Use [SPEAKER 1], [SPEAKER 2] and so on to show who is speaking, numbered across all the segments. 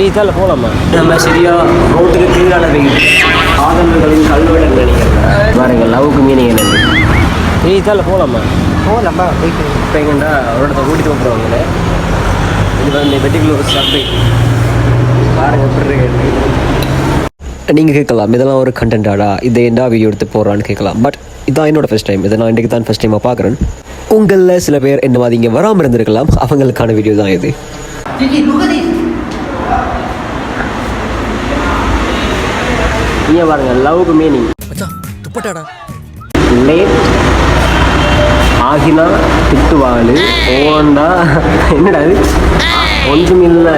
[SPEAKER 1] இதால் போகலாமா நம்ம சரியா ரோட்டுக்கு கீழான வெயில் காதல்களின் கல்வெட்டு நினைக்கிறேன் பாருங்க லவ்க்கு மீனிங் என்னது இதால் போகலாமா
[SPEAKER 2] போகலாமா போயிட்டு
[SPEAKER 1] இப்போ எங்கன்னா ஒரு இடத்த கூட்டிட்டு வந்துடுவாங்களே இது வந்து பெட்டிகுலர் சப்ளை பாருங்க எப்படி இருக்கு நீங்கள் கேட்கலாம் இதெல்லாம் ஒரு கண்டென்ட்டாடா இதை என்ன வீடியோ எடுத்து போகிறான்னு கேட்கலாம். பட் இதான் என்னோட ஃபஸ்ட் டைம் இதை நான் இன்றைக்கு தான் ஃபஸ்ட் டைமாக பார்க்குறேன். உங்களில் சில பேர் என்ன மாதிரி இங்கே வராமல் இருந்திருக்கலாம். அவங்களுக்கான வீடியோ தான் இது. இங்கே பாருங்க லவ்க்கு மீனிங்
[SPEAKER 2] துப்பட்டாடா.
[SPEAKER 1] லேட் ஆகினா திட்டுவாள் ஓண்டா என்னடா அது ஒன்றுமில்ல.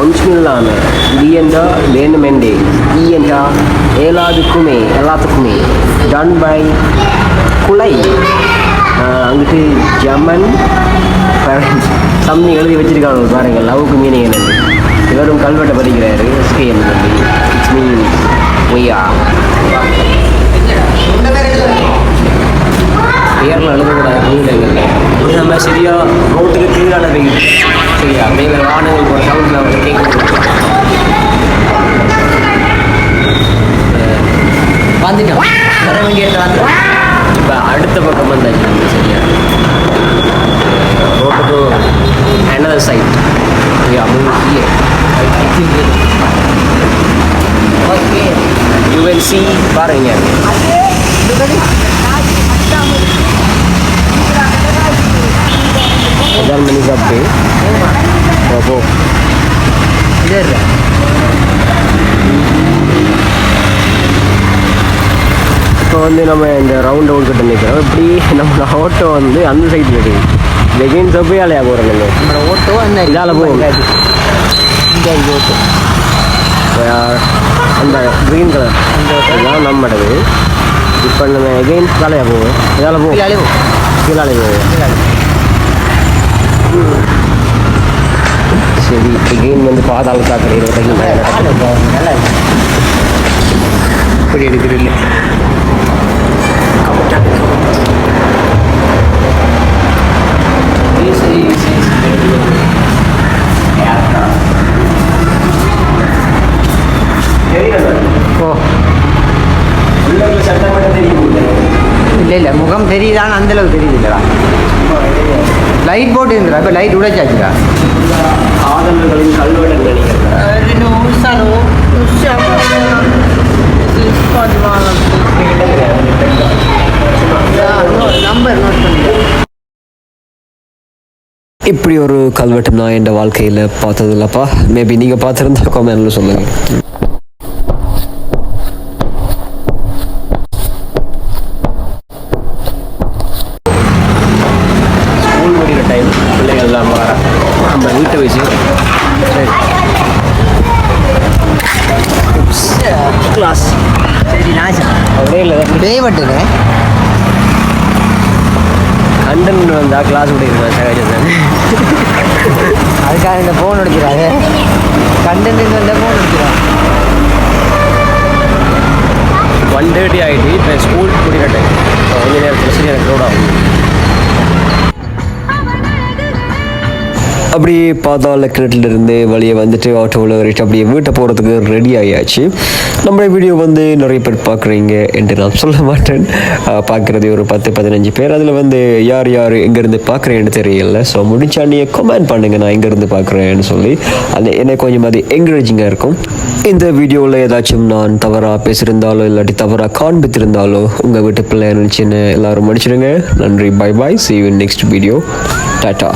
[SPEAKER 1] ஒன்றுமில்லாம ஈயண்டா வேணுமெண்டே ஈயண்டா ஏலாதுக்குமே எல்லாத்துக்குமே. டன் பை குலை அங்கிட்டு ஜமன் பேரண்ட்ஸ் சம்னி எழுதி வச்சிருக்காங்க பாருங்கள் லவ்க்கு மீனிங் என்னது இவரும் கல்வெட்டை பதிக்கிறாரு எஸ்கேஎன் தம்பி இட்ஸ் மீன் ஒய்யா பேரில் எழுதக்கூடாது ரூல் நம்ம சரியாக ரோட்டுக்கு கீழான வெயில் சரியா மேலே வானங்கள் ஒரு சவுண்டில் அவங்க கேட்க
[SPEAKER 2] வந்துட்டோம். வர வேண்டிய இடத்துல வந்துட்டோம்
[SPEAKER 1] இப்போ அடுத்த பக்கம் வந்தாச்சு நம்ம சரியா ரோட்டுக்கு another side yeah move here
[SPEAKER 2] okay
[SPEAKER 1] you will see பாருங்க இதான் மணி சாப்பிட்டு போ
[SPEAKER 2] இது
[SPEAKER 1] இப்போ வந்து நம்ம இந்த ரவுண்ட் அவுட் கிட்ட நிற்கிறோம் இப்படி நம்ம ஆட்டோ வந்து அந்த சைடில் இருக்குது வெகின் சொப்பையாலையா போகிறோம் நம்ம.
[SPEAKER 2] நம்மளோட ஓட்டோ அந்த
[SPEAKER 1] இதால போகும்.
[SPEAKER 2] இந்த ஓட்டோ
[SPEAKER 1] இப்போ அந்த க்ரீன் கலர் இதுதான் நம்மடது இப்போ நம்ம எகெயின் இதாலையா போவோம் இதால் போவோம். கீழாலே போவோம் சரி எகெயின் வந்து பாதாள சாக்கடை
[SPEAKER 2] நல்லா இருக்கு.
[SPEAKER 1] இப்படி எடுக்கிறீங்க
[SPEAKER 2] இல்லை இல்லை முகம் தெரியுதான்னு அந்த அளவுக்கு தெரியுது இல்லைடா லைட் போட்டு இருந்துடா இப்போ லைட் உடைச்சாச்சுடா
[SPEAKER 1] காதல்களின் கல்வெட்டு இப்படி ஒரு கல்வெட்டு நான் என் வாழ்க்கையில் பார்த்தது இல்லைப்பா மேபி நீங்கள் பார்த்துருந்தா கமெண்ட்ல சொல்லுங்கள் ஸ்கூல் முடிகிற டைம் பிள்ளைகள் எல்லாம் வர. நம்ம வீட்டை வச்சு கிளாஸ்
[SPEAKER 2] சரி. நாசா
[SPEAKER 1] அப்படியே இல்லை
[SPEAKER 2] பேவட்டுங்க
[SPEAKER 1] கண்டன் வந்தால் கிளாஸ் முடியிருந்தேன் சகஜம்
[SPEAKER 2] அதுக்காக இந்த ஃபோன் எடுக்கிறாங்க கண்டென்ட் வந்த ஃபோன் எடுக்கிறாங்க
[SPEAKER 1] ஒன் தேர்ட்டி ஆகிட்டு இப்போ ஸ்கூல் கூட்டிகிட்டேன் கொஞ்ச நேரத்தில் சரி எனக்கு லோட் ஆகும். அப்படியே பாதாள கிணற்றிலிருந்து வெளியே வந்துட்டு ஆட்டோவில் வரைட்டு அப்படியே வீட்டை போகிறதுக்கு ரெடி ஆகியாச்சு நம்மளுடைய வீடியோ வந்து நிறைய பேர் பார்க்குறீங்க என்று நான் சொல்ல மாட்டேன். ஆஹ் பார்க்குறது ஒரு பத்து பதினஞ்சு பேர். அதில் வந்து யார் யார் எங்கேருந்து பார்க்குறேன்னு தெரியல. ஸோ முடிச்சா நீங்கள் கமெண்ட் பண்ணுங்கள் நான் எங்கேருந்து பார்க்குறேன்னு சொல்லி. அது எனக்கு கொஞ்சம் அது என்கரேஜிங்காக இருக்கும். இந்த வீடியோவில் ஏதாச்சும் நான் தவறாக பேசியிருந்தாலோ இல்லாட்டி தவறாக காண்பித்திருந்தாலோ உங்கள் வீட்டு பிள்ளை நினச்சின்னு எல்லாரும் முடிச்சிடுங்க நன்றி. Bye bye see you next video tata